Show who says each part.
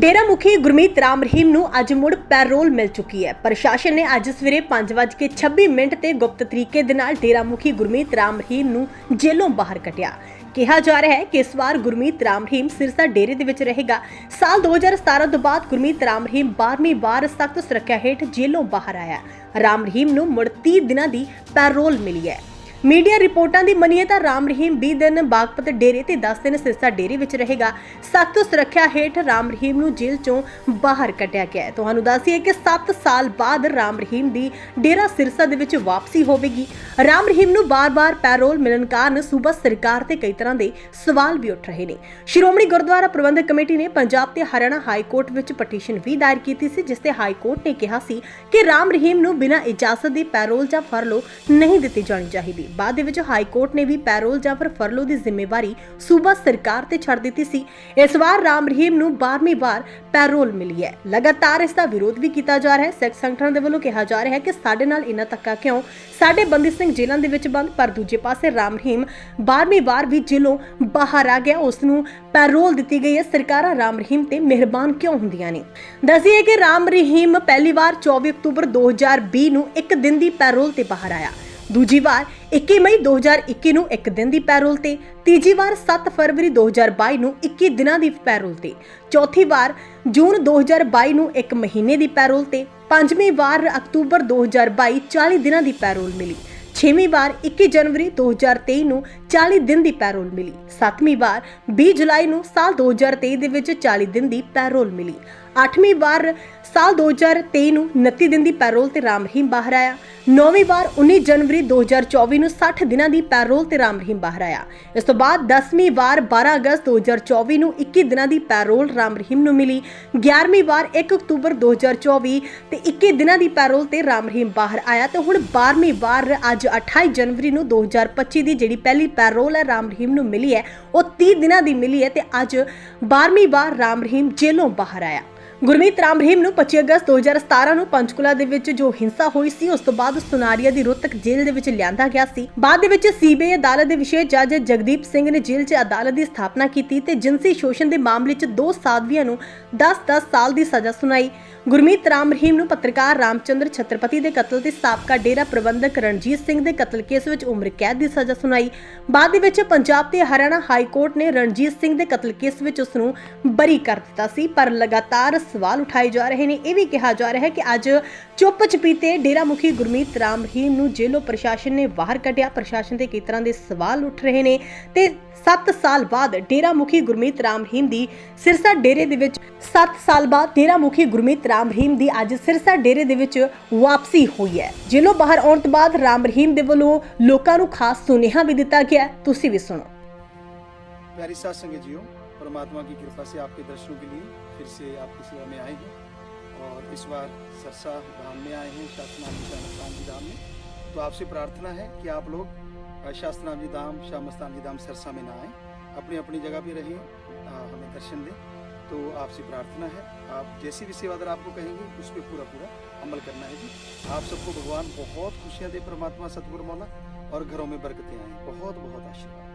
Speaker 1: ਡੇਰਾ ਮੁਖੀ ਗੁਰਮੀਤ ਰਾਮ ਰਹੀਮ ਨੂੰ ਅੱਜ ਮੁੜ ਪੈਰੋਲ ਮਿਲ ਚੁੱਕੀ ਹੈ। ਪ੍ਰਸ਼ਾਸਨ ਨੇ ਅੱਜ ਸਵੇਰੇ 5:26 ਮਿੰਟ ਤੇ ਗੁਪਤ ਤਰੀਕੇ ਦੇ ਨਾਲ ਡੇਰਾ ਮੁਖੀ ਗੁਰਮੀਤ ਰਾਮ ਰਹੀਮ ਨੂੰ ਜੇਲੋਂ ਬਾਹਰ ਕੱਢਿਆ। ਕਿਹਾ ਜਾ ਰਿਹਾ ਹੈ ਕਿ ਇਸ ਵਾਰ ਗੁਰਮੀਤ ਰਾਮ ਰਹੀਮ ਸਿਰਸਾ ਡੇਰੇ ਦੇ ਵਿੱਚ ਰਹੇਗਾ। ਸਾਲ 2017 ਤੋਂ ਬਾਅਦ ਗੁਰਮੀਤ ਰਾਮ ਰਹੀਮ 12ਵੀਂ ਵਾਰ ਸਖਤ ਸੁਰੱਖਿਆ ਹੇਠ ਜੇਲ੍ਹੋਂ ਬਾਹਰ ਆਇਆ। ਰਾਮ ਰਹੀਮ ਨੂੰ ਮੁੜ 30 ਦਿਨਾਂ ਦੀ ਪੈਰੋਲ ਮਿਲੀ ਹੈ। ਮੀਡੀਆ ਰਿਪੋਰਟਾਂ ਦੀ ਮੰਨੀਏ ਤਾਂ ਰਾਮ ਰਹੀਮ 20 ਦਿਨ ਬਾਗਪਤ ਡੇਰੇ ਤੇ 10 ਦਿਨ ਸਿਰਸਾ ਡੇਰੇ ਵਿੱਚ ਰਹੇਗਾ। ਸਖਤ ਸੁਰੱਖਿਆ ਹੇਠ ਰਾਮ ਰਹੀਮ ਨੂੰ ਜੇਲ੍ਹ ਚੋਂ ਬਾਹਰ ਕੱਢਿਆ ਗਿਆ ਹੈ। ਤੁਹਾਨੂੰ ਦੱਸੀਏ ਕਿ 7 ਸਾਲ ਬਾਅਦ ਰਾਮ ਰਹੀਮ ਦੀ ਡੇਰਾ ਸਿਰਸਾ ਦੇ ਵਿੱਚ ਵਾਪਸੀ ਹੋਵੇਗੀ। ਰਾਮ ਰਹੀਮ ਨੂੰ ਬਾਰ-ਬਾਰ ਪੈਰੋਲ ਮਿਲਣ ਕਾਰਨ ਸੂਬਾ ਸਰਕਾਰ ਤੇ ਕਈ ਤਰ੍ਹਾਂ ਦੇ ਸਵਾਲ ਵੀ ਉੱਠ ਰਹੇ ਨੇ। ਸ਼੍ਰੋਮਣੀ ਗੁਰਦੁਆਰਾ ਪ੍ਰਬੰਧਕ ਕਮੇਟੀ ਨੇ ਪੰਜਾਬ ਤੇ ਹਰਿਆਣਾ ਹਾਈ ਕੋਰਟ ਵਿੱਚ ਪਟੀਸ਼ਨ ਵੀ ਦਾਇਰ ਕੀਤੀ ਸੀ, ਜਿਸ ਤੇ ਹਾਈ ਕੋਰਟ ਨੇ ਕਿਹਾ ਸੀ ਕਿ ਰਾਮ ਰਹੀਮ ਨੂੰ ਬਿਨਾਂ ਇਜਾਜ਼ਤ ਦੀ ਪੈਰੋਲ ਜਾਂ ਫਰਲੋ ਨਹੀਂ ਦਿੱਤੀ ਜਾਣੀ ਚਾਹੀਦੀ। ਬਾਅਦ ਦੇ ਵਿੱਚ ਹਾਈ ਕੋਰਟ ਨੇ ਵੀ ਪੈਰੋਲ ਜਾਂ ਫਿਰ ਫਰਲੋ ਦੀ ਜ਼ਿੰਮੇਵਾਰੀ ਸੂਬਾ ਸਰਕਾਰ ਤੇ ਛੱਡ ਦਿੱਤੀ ਸੀ। ਇਸ ਵਾਰ ਰਾਮ ਰਹੀਮ ਨੂੰ 12ਵੀਂ ਵਾਰ ਪੈਰੋਲ ਮਿਲੀ ਹੈ। ਲਗਾਤਾਰ ਇਸ ਦਾ ਵਿਰੋਧ ਵੀ ਕੀਤਾ ਜਾ ਰਿਹਾ ਹੈ। ਸਿੱਖ ਸੰਗਠਨ ਦੇ ਵੱਲੋਂ ਕਿਹਾ ਜਾ ਰਿਹਾ ਹੈ ਕਿ ਸਾਡੇ ਨਾਲ ਇੰਨਾ ਧੱਕਾ ਕਿਉਂ? ਸਾਡੇ ਬੰਦੀ ਸਿੰਘ ਜੇਲ੍ਹਾਂ ਦੇ ਵਿੱਚ ਬੰਦ, ਪਰ ਦੂਜੇ ਪਾਸੇ ਰਾਮ ਰਹੀਮ 12ਵੀਂ ਵਾਰ ਵੀ ਜੇਲੋਂ ਬਾਹਰ ਆ ਗਿਆ। ਉਸ ਨੂੰ ਪੈਰੋਲ ਦਿੱਤੀ ਗਈ ਹੈ। ਸਰਕਾਰਾਂ ਰਾਮ ਰਹੀਮ ਤੇ ਮਿਹਰਬਾਨ ਕਿਉਂ ਹੁੰਦੀਆਂ ਨੇ? ਦੱਸੀਏ ਕਿ ਰਾਮ ਰਹੀਮ ਪਹਿਲੀ ਵਾਰ 24 ਅਕਤੂਬਰ 2020 ਨੂੰ ਇੱਕ ਦਿਨ ਦੀ ਪੈਰੋਲ ਤੇ ਬਾਹਰ ਆਇਆ। ਦੂਜੀ ਵਾਰ 21 ਮਈ 2021 ਨੂੰ ਇੱਕ ਦਿਨ ਦੀ ਪੈਰੋਲ ਤੇ, ਤੀਜੀ ਵਾਰ 7 ਫਰਵਰੀ 2022 ਨੂੰ 21 ਦਿਨਾਂ ਦੀ ਪੈਰੋਲ ਤੇ, ਚੌਥੀ ਵਾਰ ਜੂਨ 2022 ਨੂੰ ਇੱਕ ਮਹੀਨੇ ਦੀ ਪੈਰੋਲ ਤੇ, ਪੰਜਵੀਂ ਵਾਰ ਅਕਤੂਬਰ 2022 40 ਦਿਨਾਂ ਦੀ ਪੈਰੋਲ ਮਿਲੀ, ਛੇਵੀਂ ਵਾਰ 21 ਜਨਵਰੀ 2023 ਨੂੰ 40 ਦਿਨ ਦੀ ਪੈਰੋਲ ਮਿਲੀ, ਸੱਤਵੀਂ ਵਾਰ 20 ਜੁਲਾਈ ਨੂੰ ਸਾਲ 2023 ਦੇ ਵਿੱਚ 40 ਦਿਨ ਦੀ ਪੈਰੋਲ ਮਿਲੀ। ਅੱਠਵੀਂ ਵਾਰ ਸਾਲ 2023 ਨੂੰ 29 ਦਿਨ ਦੀ ਪੈਰੋਲ ਤੇ ਰਾਮ ਰਹੀਮ ਬਾਹਰ ਆਇਆ। ਨੌਵੀਂ ਵਾਰ 19 ਜਨਵਰੀ 2024 ਨੂੰ 60 ਦਿਨਾਂ ਦੀ ਪੈਰੋਲ ਤੇ ਰਾਮ ਰਹੀਮ ਬਾਹਰ ਆਇਆ। ਇਸ ਤੋਂ ਬਾਅਦ 10ਵੀਂ ਵਾਰ 12 ਅਗਸਤ 2024 ਨੂੰ 21 ਦਿਨਾਂ ਦੀ ਪੈਰੋਲ ਰਾਮ ਰਹੀਮ ਨੂੰ ਮਿਲੀ। 11ਵੀਂ ਵਾਰ 1 ਅਕਤੂਬਰ 2024 ਤੇ 21 ਦਿਨਾਂ ਦੀ ਪੈਰੋਲ ਤੇ ਰਾਮ ਰਹੀਮ ਬਾਹਰ ਆਇਆ ਤੇ ਹੁਣ 12ਵੀਂ ਵਾਰ ਅੱਜ 28 ਜਨਵਰੀ ਨੂੰ 2025 ਦੀ ਜਿਹੜੀ ਪਹਿਲੀ ਪੈਰੋਲ ਹੈ ਰਾਮ ਰਹੀਮ ਨੂੰ ਮਿਲੀ ਹੈ, ਉਹ 30 ਦਿਨਾਂ ਦੀ ਮਿਲੀ ਹੈ ਤੇ ਅੱਜ 12ਵੀਂ ਵਾਰ ਰਾਮ ਰਹੀਮ ਜੇਲੋਂ ਬਾਹਰ ਆਇਆ। ਗੁਰਮੀਤ ਰਾਮ ਰਹੀਮ ਨੂੰ 25 ਅਗਸਤ 2017 ਨੂੰ ਪੰਚਕੁਲਾ ਦੇ ਵਿੱਚ ਜੋ ਹਿੰਸਾ ਹੋਈ ਸੀ, ਉਸ ਤੋਂ ਬਾਅਦ ਸੁਨਾਰੀਆ ਦੀ ਰੋਹਤਕ ਜੇਲ੍ਹ ਦੇ ਵਿੱਚ ਲਿਆਂਦਾ ਗਿਆ ਸੀ। ਬਾਅਦ ਦੇ ਵਿੱਚ ਸੀਬੀਆਈ ਅਦਾਲਤ ਦੇ ਵਿਸ਼ੇਸ਼ ਜੱਜ ਜਗਦੀਪ ਸਿੰਘ ਨੇ ਜੇਲ੍ਹ 'ਚ ਅਦਾਲਤ ਦੀ ਸਥਾਪਨਾ ਕੀਤੀ ਤੇ ਜਿਨਸੀ ਸ਼ੋਸ਼ਣ ਦੇ ਮਾਮਲੇ 'ਚ ਦੋ ਸਾਧਵੀਆਂ ਨੂੰ 10-10 ਸਾਲ ਦੀ ਸਜ਼ਾ ਸੁਣਾਈ। ਗੁਰਮੀਤ ਰਾਮ ਰਹੀਮ ਨੂੰ ਪੱਤਰਕਾਰ ਰਾਮਚੰਦਰ ਛਤਰਪਤੀ ਦੇ ਕਤਲ ਤੇ ਸਾਬਕਾ ਡੇਰਾ ਪ੍ਰਬੰਧਕ ਰਣਜੀਤ ਸਿੰਘ ਦੇ ਕਤਲ ਕੇਸ ਵਿੱਚ ਉਮਰ ਕੈਦ ਦੀ ਸਜ਼ਾ ਸੁਣਾਈ। ਬਾਅਦ ਦੇ ਵਿੱਚ ਪੰਜਾਬ ਤੇ ਹਰਿਆਣਾ ਹਾਈ ਕੋਰਟ ਨੇ ਰਣਜੀਤ ਸਿੰਘ ਦੇ ਕਤਲ ਕੇਸ ਵਿੱਚ ਉਸ ਨੂੰ ਬਰੀ ਕਰ ਦਿੱਤਾ ਸੀ, ਪਰ ਲਗਾਤਾਰ ਸਵਾਲ ਉਠਾਏ ਜਾ ਰਹੇ ਨੇ। ਇਹ ਵੀ ਕਿਹਾ ਜਾ ਰਿਹਾ ਹੈ ਕਿ ਅੱਜ ਚੁੱਪ ਚਪੀਤੇ ਡੇਰਾ ਮੁਖੀ ਗੁਰਮੀਤ ਰਾਮ ਰਹੀਮ ਨੂੰ ਜੇਲੋ ਪ੍ਰਸ਼ਾਸਨ ਨੇ ਬਾਹਰ ਕੱਢਿਆ। ਪ੍ਰਸ਼ਾਸਨ ਤੇ ਕਈ ਤਰ੍ਹਾਂ ਦੇ ਸਵਾਲ ਉੱਠ ਰਹੇ ਨੇ ਤੇ 7 ਸਾਲ ਬਾਅਦ ਡੇਰਾ ਮੁਖੀ ਗੁਰਮੀਤ ਰਾਮ ਰਹੀਮ ਦੀ ਸਿਰਸਾ ਡੇਰੇ ਦੇ ਵਿੱਚ 7 ਸਾਲ ਬਾਅਦ ਡੇਰਾ ਮੁਖੀ ਗੁਰਮੀਤ ਰਾਮ ਰਹੀਮ ਦੀ ਅੱਜ ਸਿਰਸਾ ਡੇਰੇ ਦੇ ਵਿੱਚ ਵਾਪਸੀ ਹੋਈ ਹੈ। ਜੇਲੋ ਬਾਹਰ ਆਉਣ ਤੋਂ ਬਾਅਦ ਰਾਮ ਰਹੀਮ ਦੇ ਵੱਲੋਂ ਲੋਕਾਂ ਨੂੰ ਖਾਸ ਸੁਨੇਹਾ ਵੀ ਦਿੱਤਾ ਗਿਆ। ਤੁਸੀਂ ਵੀ ਸੁਣੋ।
Speaker 2: ਪਿਆਰੀ ਸਾਧ ਸੰਗਤ ਜੀਓ परमात्मा की कृपा से आपके दर्शनों के लिए फिर से आपकी सेवा में आए हैं। और इस बार सरसा धाम में आए हैं शास्त्रनाम जी श्यामस्तान जी धाम में। तो आपसे प्रार्थना है कि आप लोग शास्त्रनाम जी धाम श्यामस्तान जी धाम सरसा में ना आए। अपनी अपनी जगह पे रहें हमें दर्शन दें। तो आपसे प्रार्थना है, आप जैसी भी सेवादार आपको कहेंगे, उस पर पूरा पूरा अमल करना है जी। आप सबको भगवान बहुत खुशियाँ दे, परमात्मा सतगुरु मौला, और घरों में बरकतें आए। बहुत बहुत आशीर्वाद।